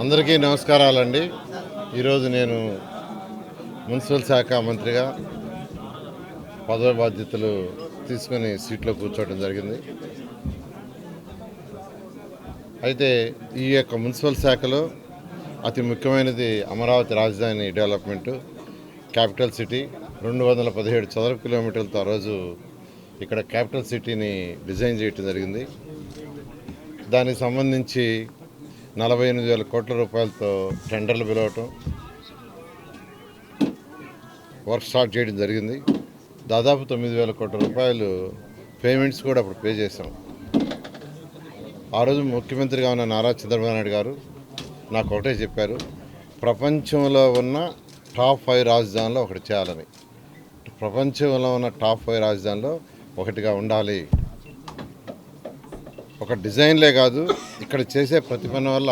అందరికీ నమస్కారాలండి. ఈరోజు నేను మున్సిపల్ శాఖ మంత్రిగా పదవి బాధ్యతలు తీసుకొని సీట్లో కూర్చోవడం జరిగింది. అయితే ఈ యొక్క మున్సిపల్ శాఖలో అతి ముఖ్యమైనది అమరావతి రాజధాని డెవలప్మెంటు. క్యాపిటల్ సిటీ రెండు వందల పదిహేడు చదరపు కిలోమీటర్లతో ఆ రోజు ఇక్కడ క్యాపిటల్ సిటీని డిజైన్ చేయటం జరిగింది. దానికి సంబంధించి నలభై ఎనిమిది వేల కోట్ల రూపాయలతో టెండర్లు పిలవటం వర్క్ స్టార్ట్ చేయడం జరిగింది. దాదాపు తొమ్మిది వేల కోట్ల రూపాయలు పేమెంట్స్ కూడా అప్పుడు పే చేశాం. ఆ రోజు ముఖ్యమంత్రిగా ఉన్న నారా చంద్రబాబు నాయుడు గారు నాకు ఒకటే చెప్పారు ప్రపంచంలో ఉన్న టాప్ ఫైవ్ రాజధానిలో ఒకటి చేయాలని. ప్రపంచంలో ఉన్న టాప్ ఫైవ్ రాజధానిలో ఒకటిగా ఉండాలి. ఒక డిజైన్లే కాదు ఇక్కడ చేసే ప్రతి పని వల్ల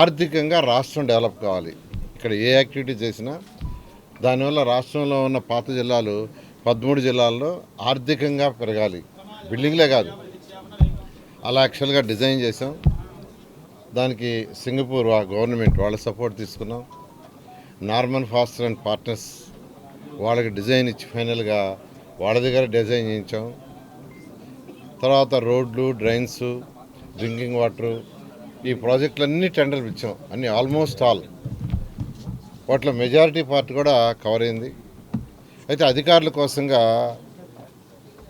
ఆర్థికంగా రాష్ట్రం డెవలప్ కావాలి. ఇక్కడ ఏ యాక్టివిటీ చేసినా దానివల్ల రాష్ట్రంలో ఉన్న పాత జిల్లాలు పదమూడు జిల్లాల్లో ఆర్థికంగా పెరగాలి. బిల్డింగ్లే కాదు. అలా యాక్చువల్గా డిజైన్ చేసాం దానికి సింగపూర్ గవర్నమెంట్ వాళ్ళ సపోర్ట్ తీసుకున్నాం. నార్మన్ ఫాస్టర్ అండ్ పార్ట్నర్స్ వాళ్ళకి డిజైన్ ఇచ్చి ఫైనల్గా వాళ్ళ దగ్గర డిజైన్ చేయించాం. తర్వాత రోడ్లు డ్రైన్స్ డ్రింకింగ్ వాటర్ ఈ ప్రాజెక్టులన్నీ టెండర్లు ఇచ్చాం. అన్ని ఆల్మోస్ట్ ఆల్. వాటిలో మెజారిటీ పార్ట్ కూడా కవర్ అయింది. అయితే అధికారుల కోసంగా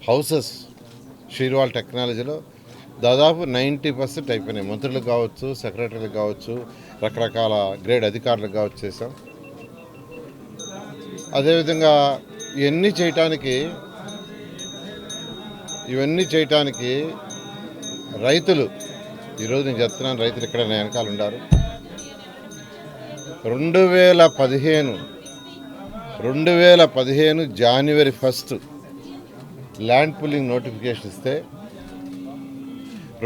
హౌసెస్ షీర్వాల్ టెక్నాలజీలో దాదాపు నైంటీ పర్సెంట్ అయిపోయినాయి. మంత్రులకు కావచ్చు సెక్రటరీలకు కావచ్చు రకరకాల గ్రేడ్ అధికారులకు కావచ్చు చేసాం అదేవిధంగా ఇవన్నీ చేయటానికి ఇవన్నీ చేయటానికి రైతులు ఈరోజు నేను చెప్తున్నాను రైతులు ఇక్కడ నా వెనకాల ఉన్నారు రెండు వేల పదిహేను రెండు వేల పదిహేను జనవరి ఫస్ట్ ల్యాండ్ పుల్లింగ్ నోటిఫికేషన్ ఇస్తే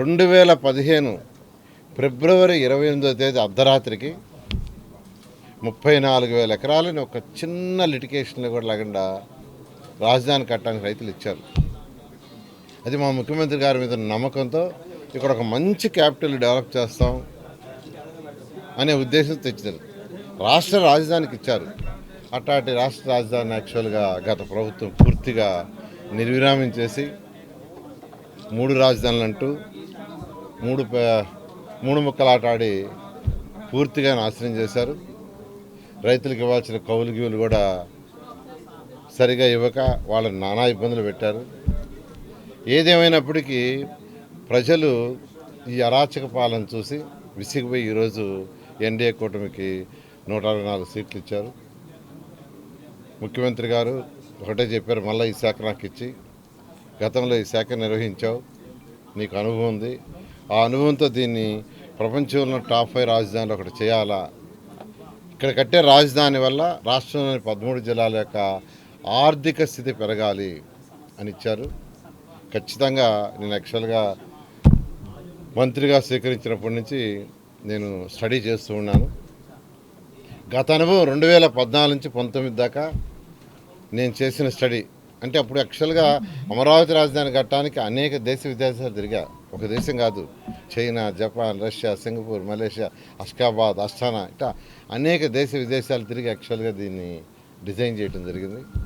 రెండు వేల పదిహేను ఫిబ్రవరి ఇరవై ఎనిమిదో తేదీ అర్ధరాత్రికి ముప్పై నాలుగు వేల ఎకరాలని ఒక చిన్న లిటికేషన్లో కూడా లేకుండా రాజధాని కట్టడానికి రైతులు ఇచ్చారు. అది మా ముఖ్యమంత్రి గారి మీద నమ్మకంతో ఇక్కడ ఒక మంచి క్యాపిటల్ డెవలప్ చేస్తాం అనే ఉద్దేశం తెచ్చారు రాష్ట్ర రాజధానికి ఇచ్చారు. అట్లాంటి రాష్ట్ర రాజధాని యాక్చువల్గా గత ప్రభుత్వం పూర్తిగా నిర్విరామం చేసి మూడు రాజధానులు అంటూ మూడు పే- మూడు ముక్కలాటాడి పూర్తిగా నాశనం చేశారు. రైతులకు ఇవ్వాల్సిన కౌలు గీవులు కూడా సరిగా ఇవ్వక వాళ్ళని నానా ఇబ్బందులు పెట్టారు. ఏదేమైనప్పటికీ ప్రజలు ఈ అరాచక పాలన చూసి విసిగిపోయి ఈరోజు ఎన్డీఏ కూటమికి నూట అరవై నాలుగు సీట్లు ఇచ్చారు. ముఖ్యమంత్రి గారు ఒకటే చెప్పారు మళ్ళీ ఈ శాఖ నాకు ఇచ్చి గతంలో ఈ శాఖ నిర్వహించావు నీకు అనుభవం ఉంది. ఆ అనుభవంతో దీన్ని ప్రపంచంలో టాప్ ఫైవ్ రాజధానిలో ఒకటి చేయాలా? ఇక్కడ కట్టే రాజధాని వల్ల రాష్ట్రంలోని పదమూడు జిల్లాల యొక్క ఆర్థిక స్థితి పెరగాలి అని ఇచ్చారు. ఖచ్చితంగా నేను యాక్చువల్గా మంత్రిగా స్వీకరించినప్పటి నుంచి నేను స్టడీ చేస్తూ ఉన్నాను. గత అనుభవం రెండు వేల పద్నాలుగు నుంచి పంతొమ్మిది దాకా నేను చేసిన స్టడీ. అంటే అప్పుడు యాక్చువల్గా అమరావతి రాజధాని కట్టడానికి అనేక దేశ విదేశాలు తిరిగా. ఒక దేశం కాదు. China Japan Russia Singapore Malaysia Ashgabat Astana ఇట్లా అనేక దేశ విదేశాలు తిరిగి యాక్చువల్గా దీన్ని డిజైన్ చేయడం జరిగింది.